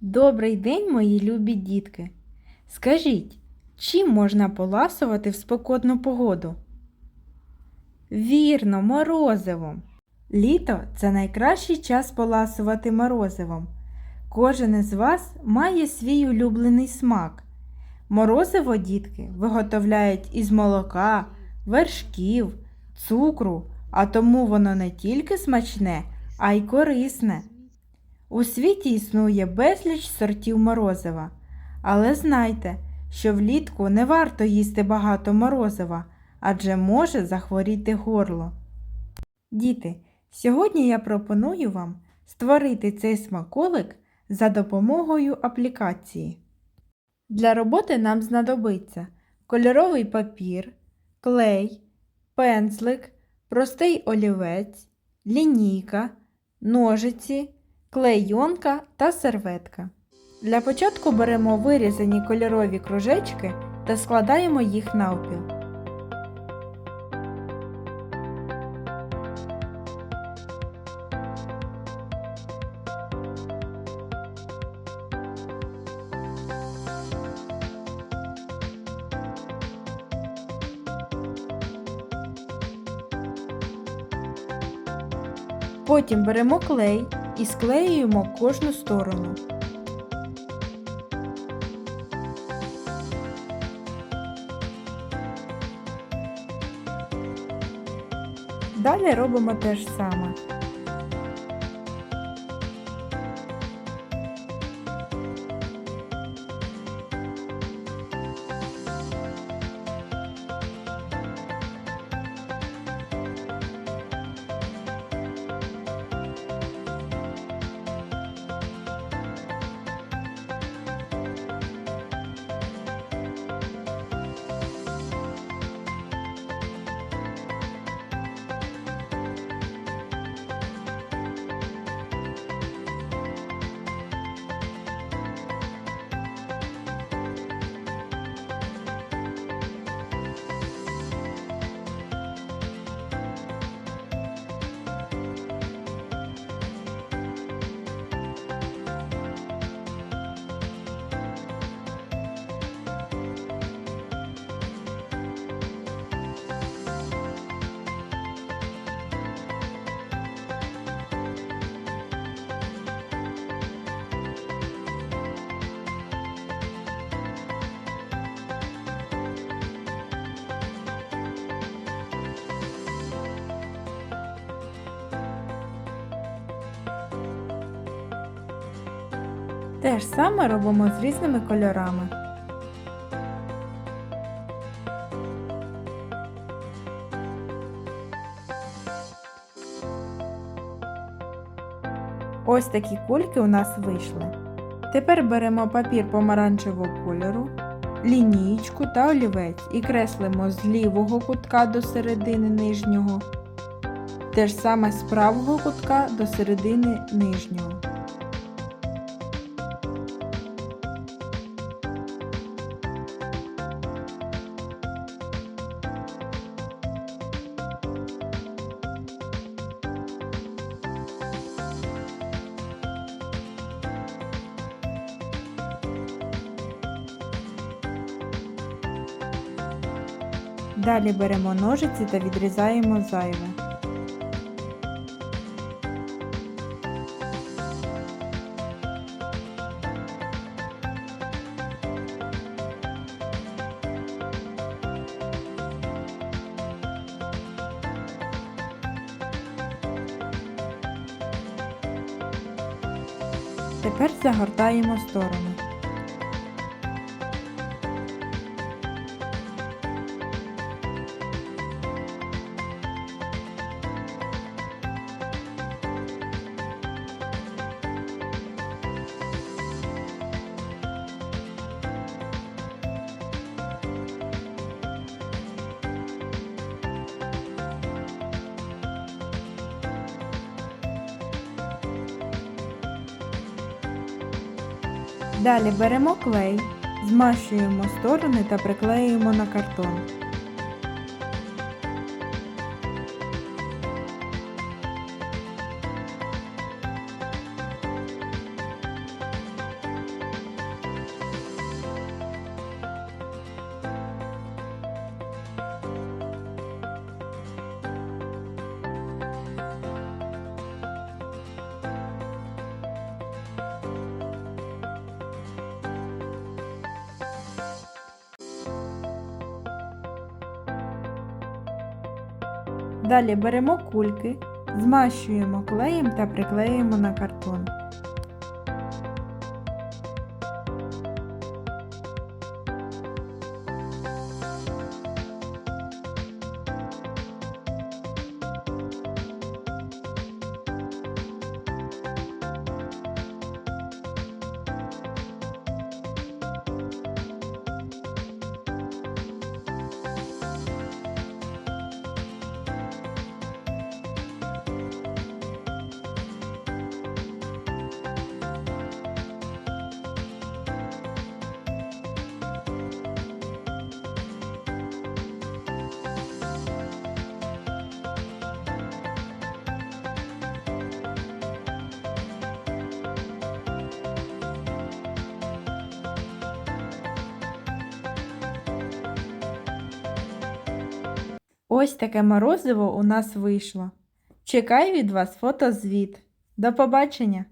Добрий день, мої любі дітки. Скажіть, чим можна поласувати в спекотну погоду? Вірно, морозивом. Літо це найкращий час поласувати морозивом. Кожен із вас має свій улюблений смак. Морозиво, дітки, виготовляють із молока, вершків, цукру, а тому воно не тільки смачне, а й корисне. У світі існує безліч сортів морозива, але знайте, що влітку не варто їсти багато морозива, адже може захворіти горло. Діти, сьогодні я пропоную вам створити цей смаколик за допомогою аплікації. Для роботи нам знадобиться кольоровий папір, клей, пензлик, простий олівець, лінійка, ножиці, клейонка та серветка. Для початку беремо вирізані кольорові кружечки та складаємо їх навпіл. Потім беремо клей і склеюємо кожну сторону. Далі робимо те ж саме. Те ж саме робимо з різними кольорами. Ось такі кульки у нас вийшли. Тепер беремо папір помаранчевого кольору, лінієчку та олівець і креслимо з лівого кутка до середини нижнього. Те ж саме з правого кутка до середини нижнього. Далі беремо ножиці та відрізаємо зайве. Тепер загортаємо сторону. Далі беремо клей, змащуємо сторони та приклеюємо на картон. Далі беремо кульки, змащуємо клеєм та приклеюємо на картон. Ось таке морозиво у нас вийшло. Чекаю від вас фотозвіт. До побачення!